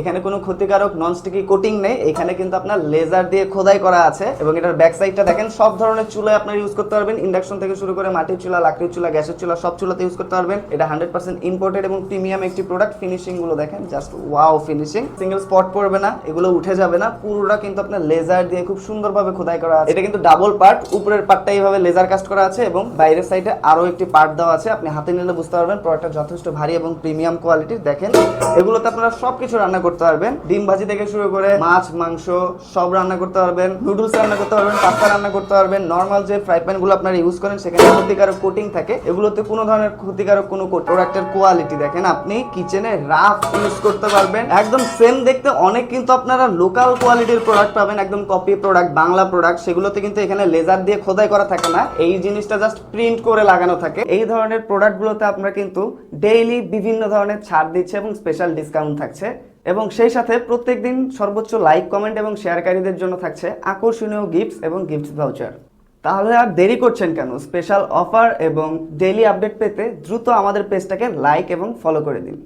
এখানে কোনো ক্ষতিকারক নন স্টিকি কোটিং নেই। এখানে কিন্তু আপনার লেজার দিয়ে খোদাই করা আছে এবং এটার ব্যাক সাইডটা দেখেন, সব ধরনের চুলায় আপনার ইউজ করতে পারবেন। ইন্ডাকশন থেকে শুরু করে মাটির চুলা, লাকড়ির চুলা, গ্যাসের চুলা, সব চুলাতে ইউজ করতে পারবেন। এটা হান্ড্রেড পার্সেন্ট ইম্পোর্টেড এবং প্রিমিয়াম একটি প্রোডাক্ট ফিনিশিংগুলো দেখেন just wow finishing single spot পড়বে না, এগুলো উঠে যাবে না। পুরোটা কিন্তু আপনার লেজার দিয়ে খুব সুন্দরভাবে খোদাই করা আছে। এটা কিন্তু ডাবল পার্ট উপরের পার্টটা এইভাবে লেজার কাস্ট করা আছে এবং বাইরের সাইডে আরও একটি পার্ট দেওয়া আছে। আপনি হাতে নিলে বুঝতে পারবেন প্রোডাক্টটা যথেষ্ট ভারী এবং প্রিমিয়াম কোয়ালিটির দেখেন, এগুলোতে আপনারা সবকিছু রান্না করতে পারবেন। ডিম ভাজি থেকে শুরু করে মাছ, মাংস সব রান্না করতে পারবেন। নুডলস রান্না করতে পারবেন, পাস্তা রান্না করতে পারবেন। নর্মাল যে ফ্রাই প্যানগুলো আপনারা ইউজ করেন, সেখানে ক্ষতিকারক কোটিং থাকে। এগুলোতে কোনো ধরনের ক্ষতিকারক কোনো প্রোডাক্টের কোয়ালিটি দেখেন আপনি কিচেনে রাফ ইউজ করতে পারবেন। একদম সেম দেখতে অনেক কিন্তু আপনারা লোকাল কোয়ালিটির প্রোডাক্ট পাবেন, একদম কপি প্রোডাক্ট বাংলা প্রোডাক্ট সেগুলোতে কিন্তু এখানে লেজার দিয়ে খোদাই করা থাকে না। এই জিনিসটা জাস্ট প্রিন্ট করে লাগানো থাকে। এই ধরনের প্রোডাক্টগুলোতে আপনারা কিন্তু ডেইলি বিভিন্ন ধরনের ছাড় দিচ্ছে এবং স্পেশাল ডিসকাউন্ট থাকছে। এবং সেই সাথে প্রত্যেক দিন সর্বোচ্চ লাইক কমেন্ট এবং শেয়ারকারীদের জন্য থাকছে আকর্ষণীয় গিফটস এবং গিফট ভাউচার তাহলে আর দেরি করছেন কেন? স্পেশাল অফার এবং ডেইলি আপডেট পেতে দ্রুত আমাদের পেজটাকে লাইক এবং ফলো করে দিন।